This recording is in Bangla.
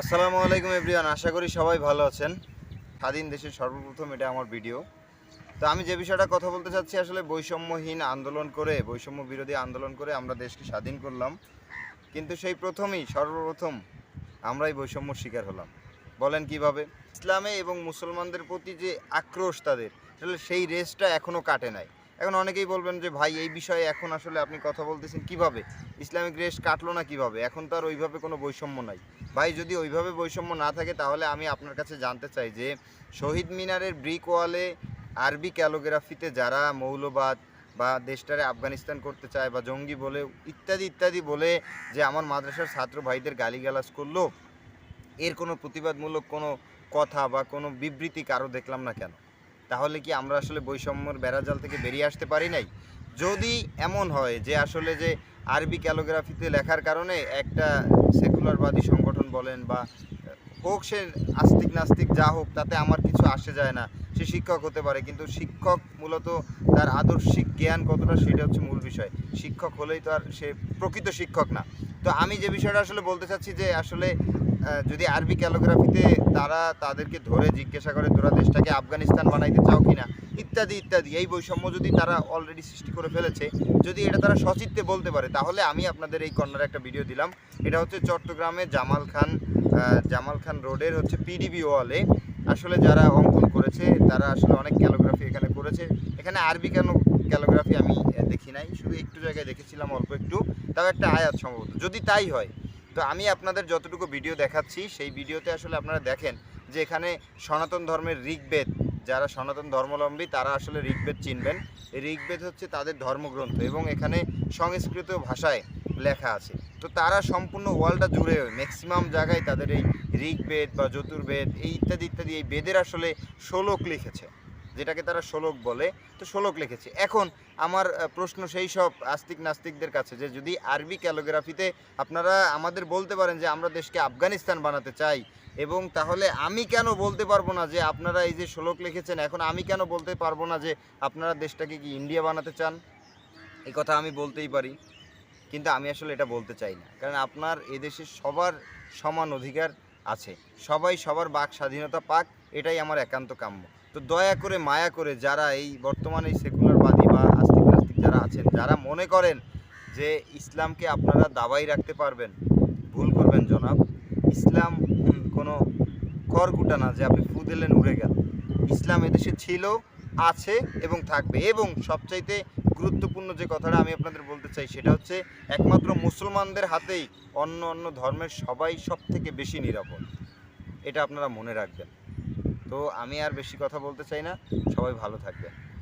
আসসালামু আলাইকুম এভরিওয়ান, আশা করি সবাই ভালো আছেন। স্বাধীন দেশের সর্বপ্রথম এটা আমার ভিডিও। তো আমি যে বিষয়টা কথা বলতে চাচ্ছি, আসলে বৈষম্যহীন আন্দোলন করে, বৈষম্য বিরোধী আন্দোলন করে আমরা দেশকে স্বাধীন করলাম। কিন্তু সেই প্রথমেই, সর্বপ্রথম আমরাই বৈষম্য শিকার হলাম। বলেন কীভাবে? ইসলামে এবং মুসলমানদের প্রতি যে আক্রোশ তাদের আসলে সেই রেসটা এখনও কাটে নাই। এখন অনেকেই বলবেন যে, ভাই, এই বিষয়ে এখন আসলে আপনি কথা বলতেছেন কীভাবে? ইসলামিক রেস কাটলো না কীভাবে? এখন তো আর ওইভাবে কোনো বৈষম্য নাই। ভাই, যদি ওইভাবে বৈষম্য না থাকে, তাহলে আমি আপনার কাছে জানতে চাই যে, শহীদ মিনারের ব্রিক ওয়ালে আরবি ক্যালোগ্রাফিতে যারা মৌলবাদ বা দেশটারে আফগানিস্তান করতে চায় বা জঙ্গি বলে, ইত্যাদি ইত্যাদি বলে যে, আমার মাদ্রাসার ছাত্র ভাইদের গালিগালাজ করল, এর কোনো প্রতিবাদমূলক কোনো কথা বা কোনো বিবৃতি কারও দেখলাম না কেন? তাহলে কি আমরা আসলে বৈষম্যর বেড়াজাল থেকে বেরিয়ে আসতে পারি নাই? যদি এমন হয় যে আসলে যে আরবি ক্যালোগ্রাফিতে লেখার কারণে একটা সেকুলারবাদী সংগঠন বলেন বা, হোক সে আস্তিক নাস্তিক যা হোক, তাতে আমার কিছু আসে যায় না, সে শিক্ষক হতে পারে। কিন্তু শিক্ষক মূলত তার আদর্শিক জ্ঞান কতটা সেটা হচ্ছে মূল বিষয়। শিক্ষক হলেই তো আর সে প্রকৃত শিক্ষক না। তো আমি যে বিষয়টা আসলে বলতে চাচ্ছি যে আসলে যদি আরবি ক্যালোগ্রাফিতে তারা তাদেরকে ধরে জিজ্ঞাসা করে, তোরা দেশটাকে আফগানিস্তান বানাইতে চাও কিনা ইত্যাদি ইত্যাদি। এই বৈষম্য যদি তারা অলরেডি সৃষ্টি করে ফেলেছে, যদি এটা তারা সচিত্তে বলতে পারে, তাহলে আমি আপনাদের এই কর্নারে একটা ভিডিও দিলাম। এটা হচ্ছে চট্টগ্রামে জামাল খান জামাল খান রোডের হচ্ছে পিডিবি ওয়ালে আসলে যারা অঙ্কন করেছে, তারা আসলে অনেক ক্যালোগ্রাফি এখানে করেছে। এখানে আরবি কেন ক্যালোগ্রাফি আমি দেখি নাই, শুধু একটু জায়গায় দেখেছিলাম, অল্প একটু। তাও একটা আয়াত সম্ভবত। যদি তাই হয় তো আমি আপনাদের যতটুকু ভিডিও দেখাচ্ছি, সেই ভিডিওতে আসলে আপনারা দেখেন যে এখানে সনাতন ধর্মের ঋগ্বেদ, যারা সনাতন ধর্মাবলম্বী তারা আসলে ঋগ্বেদ চিনবেন। ঋগ্বেদ হচ্ছে তাদের ধর্মগ্রন্থ এবং এখানে সংস্কৃত ভাষায় লেখা আছে। তো তারা সম্পূর্ণ ওয়ার্ল্ডটা জুড়ে ম্যাক্সিমাম জায়গায় তাদের এই ঋগ্বেদ বা যতুর্বেদ এই ইত্যাদি ইত্যাদি এই বেদের আসলে শ্লোক লিখেছে। যেটাকে তারা শ্লোক বলে, তো শ্লোক লিখেছে। এখন আমার প্রশ্ন সেই সব আস্তিক নাস্তিকদের কাছে যে যদি আরবি ক্যালোগ্রাফিতে আপনারা আমাদের বলতে পারেন যে আমরা দেশকে আফগানিস্তান বানাতে চাই, এবং তাহলে আমি কেন বলতে পারব না যে আপনারা এই যে শ্লোক লিখেছেন, এখন আমি কেন বলতে পারব না যে আপনারা দেশটাকে কি ইন্ডিয়া বানাতে চান? এই কথা আমি বলতেই পারি, কিন্তু আমি আসলে এটা বলতে চাই না। কারণ আপনার এদেশে সবার সমান অধিকার আছে। সবাই সবার বাক স্বাধীনতা পাক, এটাই আমার একান্ত কাম্য। তো দয়া করে, মায়া করে যারা এই বর্তমানে এই সেকুলারবাদী বা আস্তিক নাস্তিক যারা আছেন, যারা মনে করেন যে ইসলামকে আপনারা দাবাই রাখতে পারবেন, ভুল করবেন জনাব। ইসলাম কোনো খড়কুটা না যে আপনি ফু দিলেন, উড়ে গেল। ইসলাম এদেশে ছিল আছে এবং থাকবে। এবং সবচাইতে গুরুত্বপূর্ণ যে কথাটা আমি আপনাদের বলতে চাই, সেটা হচ্ছে একমাত্র মুসলমানদের হাতেই অন্য অন্য ধর্মের সবাই সব থেকে বেশি নিরাপদ। এটা আপনারা মনে রাখবেন। তো আমি আর বেশি কথা বলতে চাই না। সবাই ভালো থাকবেন।